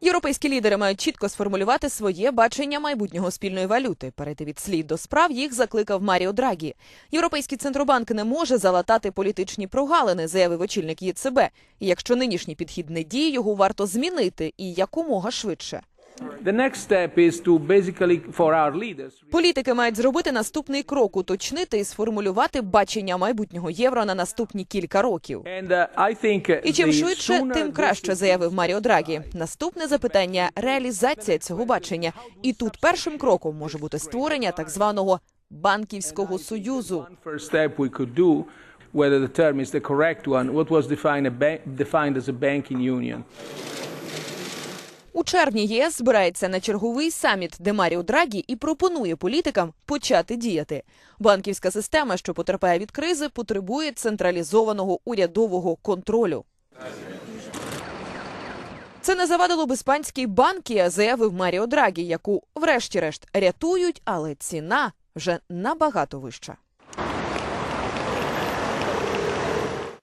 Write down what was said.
Європейські лідери мають чітко сформулювати своє бачення майбутнього спільної валюти. Перейти від слід до справ їх закликав Маріо Драгі. Європейський центробанк не може залатати політичні прогалини, заявив очільник ЄЦБ. І якщо нинішній підхід не діє, його варто змінити і якомога швидше. Політики мають зробити наступний крок, уточнити і сформулювати бачення майбутнього євро на наступні кілька років. uh, uh, І чим швидше, тим краще, заявив Маріо Драгі. Наступне запитання реалізація цього бачення. І тут першим кроком може бути створення так званого банківського союзу. Whether the term is the correct one, what was defined, a defined as a banking union. У червні ЄС збирається на черговий саміт, де Маріо Драгі і пропонує політикам почати діяти. Банківська система, що потерпає від кризи, потребує централізованого урядового контролю. Це не завадило б іспанській банки, заявив Маріо Драгі, яку, врешті-решт, рятують, але ціна вже набагато вища.